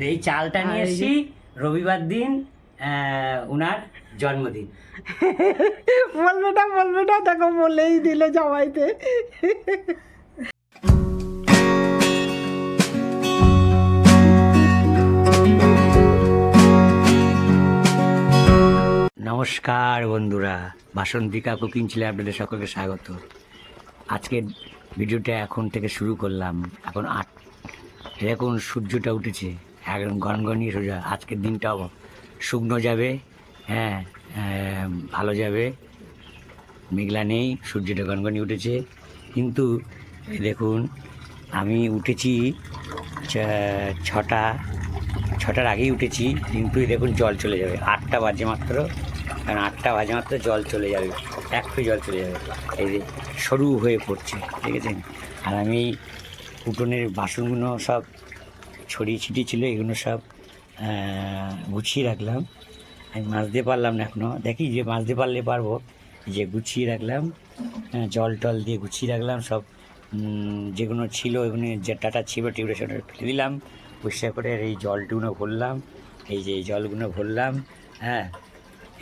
তো এই চালটা নিয়ে এসেছি রবিবার দিন উনার জন্মদিন। বলবে না বলবে না দেখো বলেই দিল জামাইতে। নমস্কার বন্ধুরা বাসন্তিকা কুকিং ছিল আপনাদের সকলকে স্বাগত। আজকের ভিডিওটা এখন থেকে শুরু করলাম। এখন আট এখন সূর্যটা উঠেছে। একদম গনগনিয়ে সোজা। আজকের দিনটাও শুকনো যাবে হ্যাঁ ভালো যাবে। মেঘলা নেই, সূর্যটা গনগনি উঠেছে। কিন্তু দেখুন, আমি উঠেছি ছটা, ছটার আগেই উঠেছি, কিন্তু দেখুন জল চলে যাবে। আটটা বাজে মাত্র, কারণ আটটা বাজে মাত্র জল চলে যাবে একটু জল চলে যাবে। এই যে সরু হয়ে পড়ছে ঠিক আছে আর আমি উঠোনের বাসনগুলো সব ছড়িয়ে ছিটিয়ে ছিল এগুলো সব গুছিয়ে রাখলাম। আমি মাজতে পারলাম না এখনও দেখি যে মাজতে পারলে পারব। যে গুছিয়ে রাখলাম হ্যাঁ, জল টল দিয়ে গুছিয়ে রাখলাম সব যেগুলো ছিল এগুলো যে যেটাটা ছিল টিউবে সেটা ফেলে দিলাম। পরিষ্কার করে এই জলটুগুলো ভরলাম। এই যে জলগুলো ভরলাম হ্যাঁ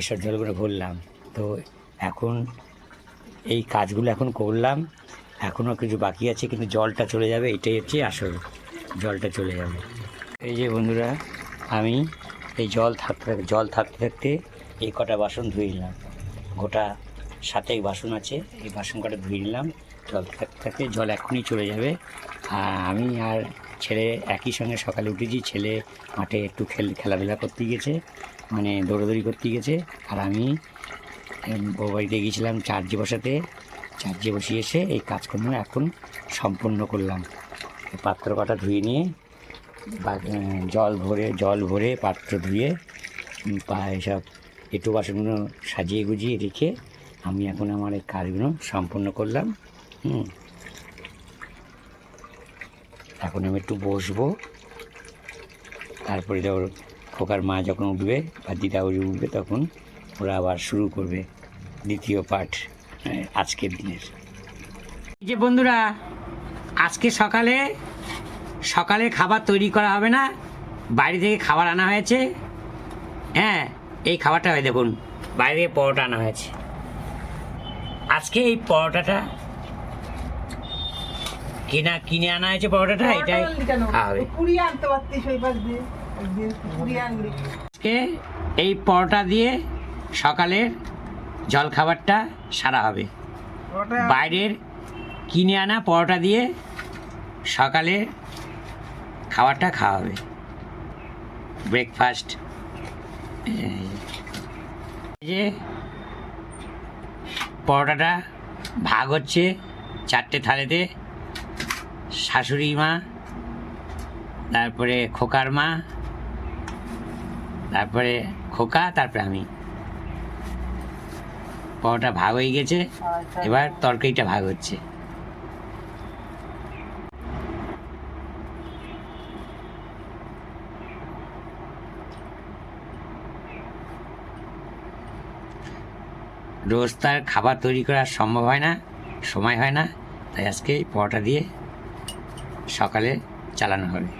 এসব জলগুলো ভরলাম। তো এখন এই কাজগুলো এখন করলাম। এখনও কিছু বাকি আছে কিন্তু জলটা চলে যাবে এটাই হচ্ছে আসল। জলটা চলে যাবে। এই যে বন্ধুরা, আমি এই জল থাকতে জল থাকতে থাকতে এই কটা বাসন ধুয়ে নিলাম। গোটা সাতেক বাসন আছে, এই বাসন কটা ধুয়ে নিলাম। জল থাকতে থাকতে জল এখনই চলে যাবে। আর আমি আর ছেলে একই সঙ্গে সকালে উঠেছি, ছেলে মাঠে একটু খেল খেলাধুলা করতে গেছে মানে দৌড়াদৌড়ি করতে গেছে। আর আমি বাড়িতে গিয়েছিলাম চার্জে বসাতে। চার্জে বসিয়ে এসে এই কাজকর্ম এখন সম্পন্ন করলাম। পাত্র কটা ধুয়ে নিয়ে জল ভরে জল ভরে পাত্র ধুয়ে এসব একটু বাসনগুলো সাজিয়ে গুজিয়ে রেখে আমি এখন আমার এই কাজগুলো সম্পন্ন করলাম, হুম। এখন আমি একটু বসবো। তারপরে ওর খোকার মা যখন উঠবে বা দিদা উঠে উঠবে তখন ওরা আবার শুরু করবে দ্বিতীয় পাঠ আজকের দিনের। যে বন্ধুরা, আজকে সকালে সকালে খাবার তৈরি করা হবে না। বাইরে থেকে খাবার আনা হয়েছে। হ্যাঁ এই খাবারটা হয় দেখুন বাইরে থেকে পরোটা আনা হয়েছে। আজকে এই পরোটাটা কিনা কিনে আনা হয়েছে পরোটাটা? এটাই হবে। আজকে এই পরোটা দিয়ে সকালের জলখাবারটা সারা হবে। বাইরের কিনে আনা পরোটা দিয়ে সকালে খাবারটা খাওয়াবে। ব্রেকফাস্ট এই যে পরোটাটা ভাগ হচ্ছে চারটে থালেতে। শাশুড়ি মা তারপরে খোকার মা তারপরে খোকা তারপরে আমি। পরোটা ভাগ হয়ে গেছে এবার তরকারিটা ভাগ হচ্ছে। রোজ তার খাবার তৈরি করা সম্ভব হয় না সময় হয় না তাই আজকে এই পরোটা দিয়ে সকালে চালানো হবে।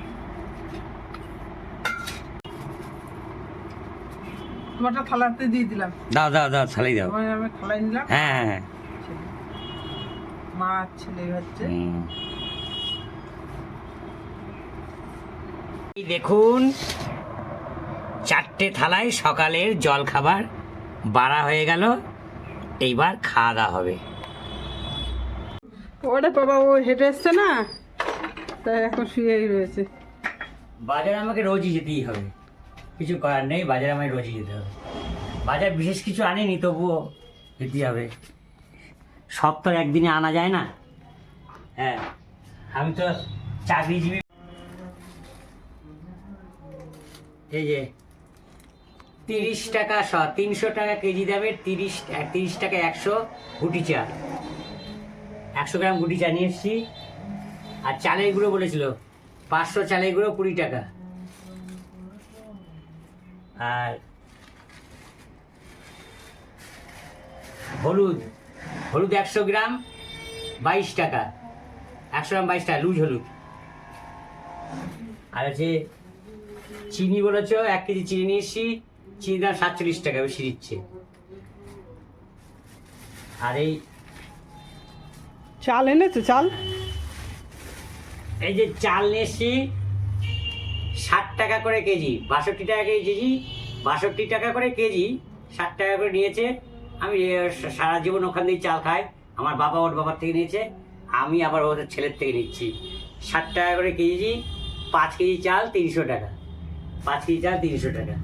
তোমারটা থালাতে দিয়ে দিলাম। দাও দাও দাও থালাই দাও। আমি থালাই নিলাম। হ্যাঁ হ্যাঁ হ্যাঁ। মা ছেলে হচ্ছে। এই দেখুন চারটে থালায় সকালের জল খাবার বাড়া হয়ে গেল। এইবার খাওয়া দাওয়া হবে। ওটা বাবা ও হেঁটে এসছে না? তাই এখন শুয়েই রয়েছে। বাজারে আমাকে রোজই যেতেই হবে। কিছু করার নেই বাজারে আমায় রোজই যেতে হবে। বাজার বিশেষ কিছু আনিনি তবুও যেতেই হবে। সব তো একদিনে আনা যায় না। হ্যাঁ আমি তো চাকরিজীবী। এই যে তিরিশ টাকা শ, তিনশো টাকা কেজি দামের তিরিশ তিরিশ টাকা একশো গুটি চা। একশো গ্রাম গুটি চা নিয়ে এসেছি। আর চালের গুঁড়ো বলেছিল, পাঁচশো চালের গুঁড়ো কুড়ি টাকা। আর হলুদ হলুদ একশো গ্রাম, বাইশ টাকা। একশো গ্রাম বাইশ টাকা, লুজ হলুদ। আর হচ্ছে চিনি বলেছ, এক কেজি চিনি নিয়ে এসছি। চিনি দাম সাতচল্লিশ টাকা বেশি দিচ্ছে। আর এই চাল এনেছো চাল? এই যে চাল নিয়েছি ষাট টাকা করে কেজি বাষট্টি টাকা কেজি বাষট্টি টাকা করে কেজি ষাট টাকা করে নিয়েছে। আমি সারা জীবন ওখান দিয়ে চাল খাই আমার বাবা ওর বাবার থেকে নিয়েছে আমি আবার ওদের ছেলের থেকে নিচ্ছি। ষাট টাকা করে কেজি পাঁচ কেজি চাল তিনশো টাকা পাঁচ কেজি চাল তিনশো টাকা।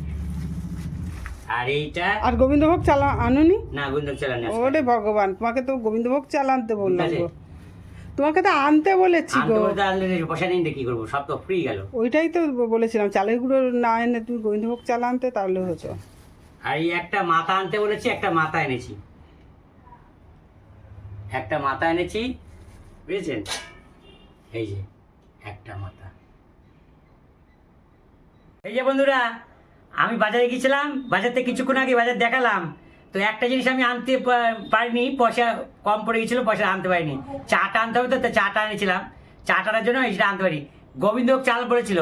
আর এইটা? আর গোবিন্দভোগ চাল আনুনি? না গোবিন্দ চাল আনে ওরে ভগবান তোমাকে তো গোবিন্দভোগ চাল আনতে বললাম গো। তোমাকে তো আনতে বলেছি গো। পয়সা কি করব? সব তো ফ্রি গেল। ওইটাই তো বলেছিলাম চালের গুঁড়ো না এনে তুমি গোবিন্দভোগ চাল আনতে তাহলে হতো আর এই একটা মাথা আনতে বলেছি একটা মাথা এনেছি। একটা মাথা এনেছি বুঝেছেন? এই যে একটা মাথা। এই যে বন্ধুরা আমি বাজারে গিয়েছিলাম বাজার থেকে কিছুক্ষণ আগে বাজার দেখালাম। তো একটা জিনিস আমি আনতে পারিনি, পয়সা কম পড়ে গেছিল পয়সা আনতে পারিনি। চাটা আনতে হবে তো তো চাটা এনেছিলাম। চাটা আনার জন্য এইটা আনতে পারি গোবিন্দভোগ চাল পড়েছিল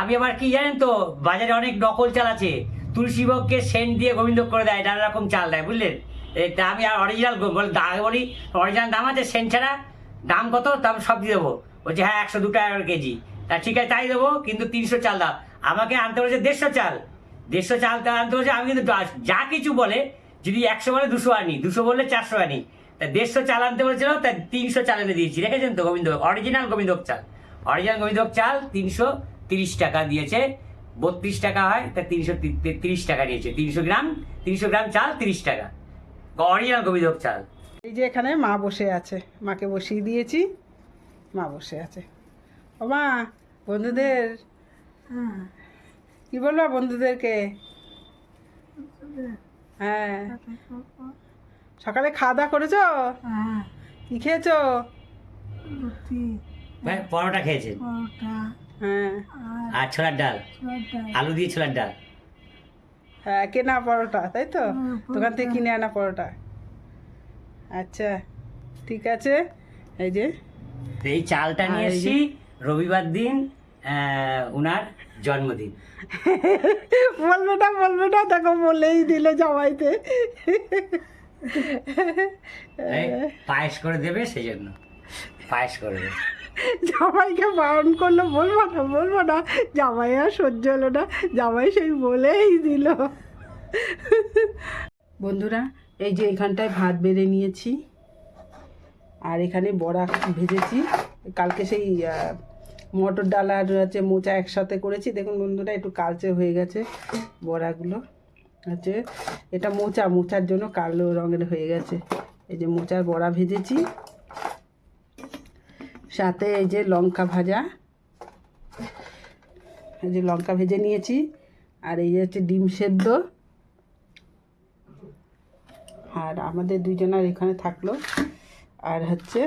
আমি আবার কি জানেন তো, বাজারে অনেক নকল চাল আছে। তুলসীভোগকে সেন্ট দিয়ে গোবিন্দভোগ করে দেয়, নানা রকম চাল দেয়, বুঝলেন? এটা আমি আর অরিজিনাল বলি অরিজিনাল দাম আছে, সেন্ট ছাড়া দাম কত দাম সব দিয়ে দেবো। বলছে হ্যাঁ একশো দু টাকা কেজি। তা ঠিক আছে, তাই দেবো, কিন্তু তিনশো চাল দাও। আমাকে আনতে বলেছে দেড়শো চাল। দেড়শো চাল তা আনতে বলেছে, আমি কিন্তু যা- কিছু বলে, যদি একশো বলে দুশো আনি, দুশো বললে চারশো আনি। তা দেড়শো চাল আনতে বলেছিল, তা তিনশো চাল এনে দিয়েছি। দেখেছেন তো গোবিন্দ অরিজিনাল গোবিন্দভোগ চাল। অরিজিনাল গোবিন্দভোগ চাল তিনশো তিরিশ টাকা দিয়েছে। বত্রিশ টাকা হয়, তা তিনশো তিরিশ টাকা নিয়েছে তিনশো গ্রাম তিনশো গ্রাম চাল তিরিশ টাকা। অরিজিনাল গোবিন্দভোগ চাল। এই যে এখানে মা বসে আছে, মাকে বসিয়ে দিয়েছি, মা বসে আছে। ও মা, বন্ধুদের কি বলব বন্ধুদেরকে? হ্যাঁ। সকালে খাওয়া দাওয়া করেছ? কি খেয়েছো? হ্যাঁ, পরোটা খেয়েছেন? হ্যাঁ। আর ছোলার ডাল? আলু দিয়ে ছোলার ডাল? হ্যাঁ কেনা পরোটা তাই তো? দোকান থেকে কিনে আনা পরোটা। আচ্ছা ঠিক আছে। এই যে। এই চালটা নিয়ে এসেছি রবিবার দিন। উনার জন্মদিন। বলবে না বলবে না দেখো বলেই দিল জামাইতে। পায়েস করে দেবে সেই জন্য পায়েস করে দেবে। জামাইকে বারণ করল বলব না বলব না। জামাই আর সহ্য হলো না জামাই সেই বলেই দিল। বন্ধুরা এই যে এখানটায় ভাত বেড়ে নিয়েছি। আর এখানে বড়া ভেজেছি। কালকে সেই মটর ডাল আর হচ্ছে মোচা একসাথে করেছি। দেখুন বন্ধুরা, একটু কালচে হয়ে গেছে বড়াগুলো। হচ্ছে এটা মোচা, মোচার জন্য কালো রঙের হয়ে গেছে। এই যে মোচার বড়া ভেজেছি। সাথে এই যে লঙ্কা ভাজা। এই যে লঙ্কা ভেজে নিয়েছি। আর এই যে হচ্ছে ডিম সেদ্ধ। আর আমাদের দুজনের এখানে থাকল। আর হচ্ছে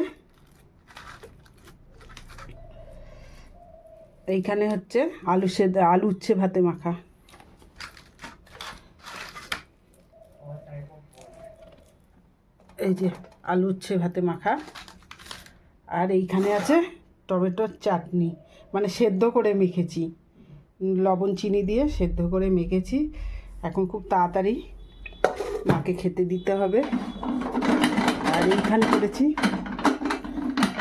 এইখানে হচ্ছে আলু সেদ্ধ, আলু উচ্ছে ভাতে মাখা। এই যে আলু উচ্ছে ভাতে মাখা। আর এইখানে আছে টমেটোর চাটনি। মানে সেদ্ধ করে মেখেছি। লবণ, চিনি দিয়ে সেদ্ধ করে মেখেছি। এখন খুব তাড়াতাড়ি মাকে খেতে দিতে হবে। আর এইখানে করেছি।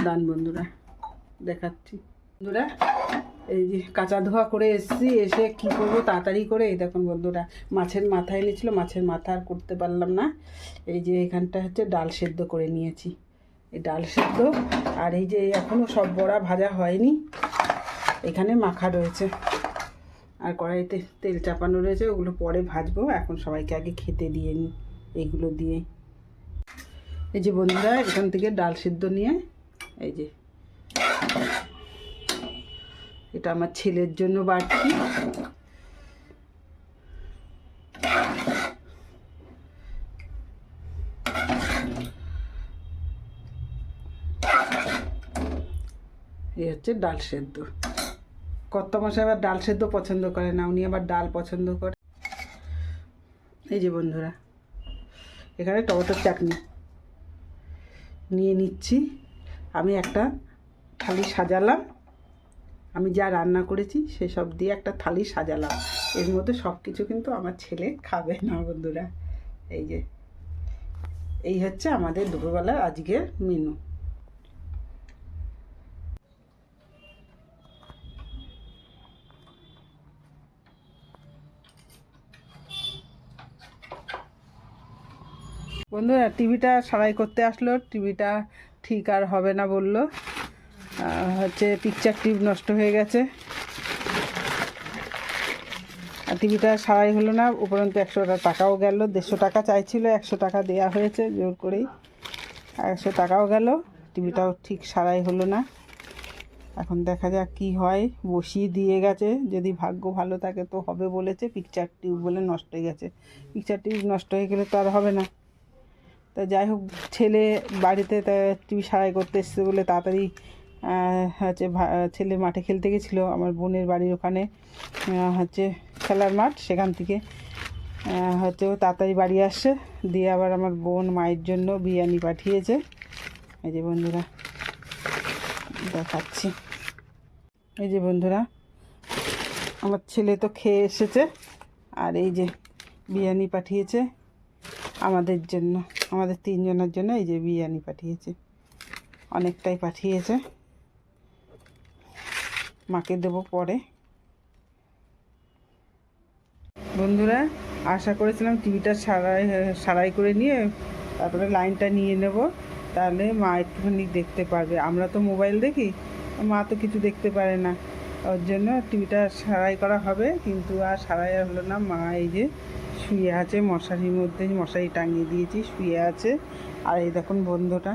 দান বন্ধুরা, দেখাচ্ছি। বন্ধুরা এই যে কাঁচা ধোয়া করে এসেছি, এসে কি করব তাড়াতাড়ি করে? এই দেখুন বন্ধুরা, মাছের মাথা এনেছিল, মাছের মাথা আর করতে পারলাম না। এই যে এখানটা হচ্ছে ডাল সেদ্ধ করে নিয়েছি। এই ডাল সেদ্ধ, আর এই যে এখনও সব বড়া ভাজা হয়নি। এখানে মাখা রয়েছে। আর কড়াইতে তেল চাপানো রয়েছে, ওগুলো পরে ভাজবো। এখন সবাইকে আগে খেতে দিয়ে নিই এইগুলো দিয়ে। এই যে বন্ধুরা, এখান থেকে ডাল সিদ্ধ নিয়ে, এই যে এটা আমার ছেলের জন্য বাড়ছি এই হচ্ছে ডাল সেদ্ধ। কত মশাই আবার ডাল সেদ্ধ পছন্দ করে না, উনি আবার ডাল পছন্দ করে। এই যে বন্ধুরা, এখানে টমেটোর চাটনি। নিয়ে নিচ্ছি। আমি একটা থালি সাজালাম। আমি যা রান্না করেছি সেসব দিয়ে একটা থালি সাজালাম। এর মধ্যে সব কিছু কিন্তু আমার ছেলে খাবে না বন্ধুরা। এই যে, এই হচ্ছে আমাদের দুপুরবেলার আজকের মেনু বন্ধুরা টিভিটা সারাই করতে আসলো। টিভিটা ঠিক আর হবে না বলল। হচ্ছে পিকচার টিপ নষ্ট হয়ে গেছে। আর টিভিটা সারাই হলো না, উপরন্তু একশো টাকাও গেল, দেড়শো টাকা চাইছিল, একশো টাকা দেয়া হয়েছে জোর করেই। একশো টাকাও গেল টিভিটাও ঠিক সারাই হলো না। এখন দেখা যাক কি হয়, বসিয়ে দিয়ে গেছে, যদি ভাগ্য ভালো থাকে তো হবে বলেছে পিকচার টিউব বলে নষ্ট হয়ে গেছে। পিকচার টিউব নষ্ট হয়ে গেলে তো আর হবে না। তা যাই হোক, ছেলে বাড়িতে টিভি সারাই করতে এসছে বলে তাড়াতাড়ি হচ্ছে ছেলে মাঠে খেলতে গেছিল আমার বোনের বাড়ির ওখানে। হচ্ছে খেলার মাঠ সেখান থেকে। হচ্ছে তাড়াতাড়ি বাড়ি আসছে। দিয়ে আবার আমার বোন মায়ের জন্য বিরিয়ানি পাঠিয়েছে। এই যে বন্ধুরা, দেখাচ্ছি। এই যে বন্ধুরা, আমার ছেলে তো খেয়ে এসেছে আর এই যে বিরিয়ানি পাঠিয়েছে আমাদের জন্য, আমাদের তিনজনের জন্য এই যে বিরিয়ানি পাঠিয়েছে। অনেকটাই পাঠিয়েছে। মাকে দেবো পরে। বন্ধুরা, আশা করেছিলাম টিভিটা সারাই সারাই করে নিয়ে তারপরে লাইনটা নিয়ে নেব। তাহলে মা একটুখানি দেখতে পারবে। আমরা তো মোবাইল দেখি, মা তো কিছু দেখতে পারে না। ওর জন্য টিভিটা সারাই করা হবে, কিন্তু আর সারাই হলো না। মা এই যে শুয়ে আছে, মশারির মধ্যে মশারি টাঙিয়ে দিয়েছি, শুয়ে আছে। আর এই দেখুন বন্ধুটা,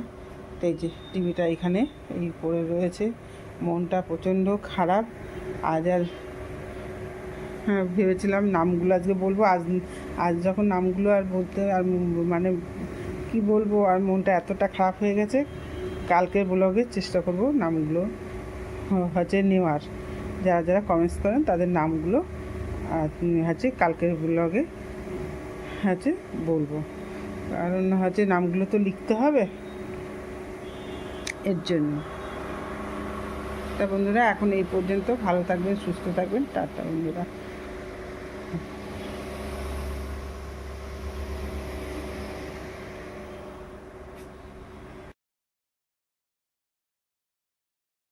এই যে টিভিটা এখানে এই পড়ে রয়েছে। মনটা প্রচণ্ড খারাপ। আজ আর হ্যাঁ ভেবেছিলাম নামগুলো আজকে বলব। আজ আজ যখন নামগুলো আর বলতে আর মানে কি বলব, আর মনটা এতটা খারাপ হয়ে গেছে কালকের ব্লগে চেষ্টা করব নামগুলো হচ্ছে নেওয়ার। যারা যারা কমেন্টস করেন তাদের নামগুলো হচ্ছে কালকের ব্লগে হচ্ছে বলব। কারণ হচ্ছে নামগুলো তো লিখতে হবে। এর জন্য। তা বন্ধুরা এখন এই পর্যন্ত ভালো থাকবেন সুস্থ থাকবেন টাটা বন্ধুরা।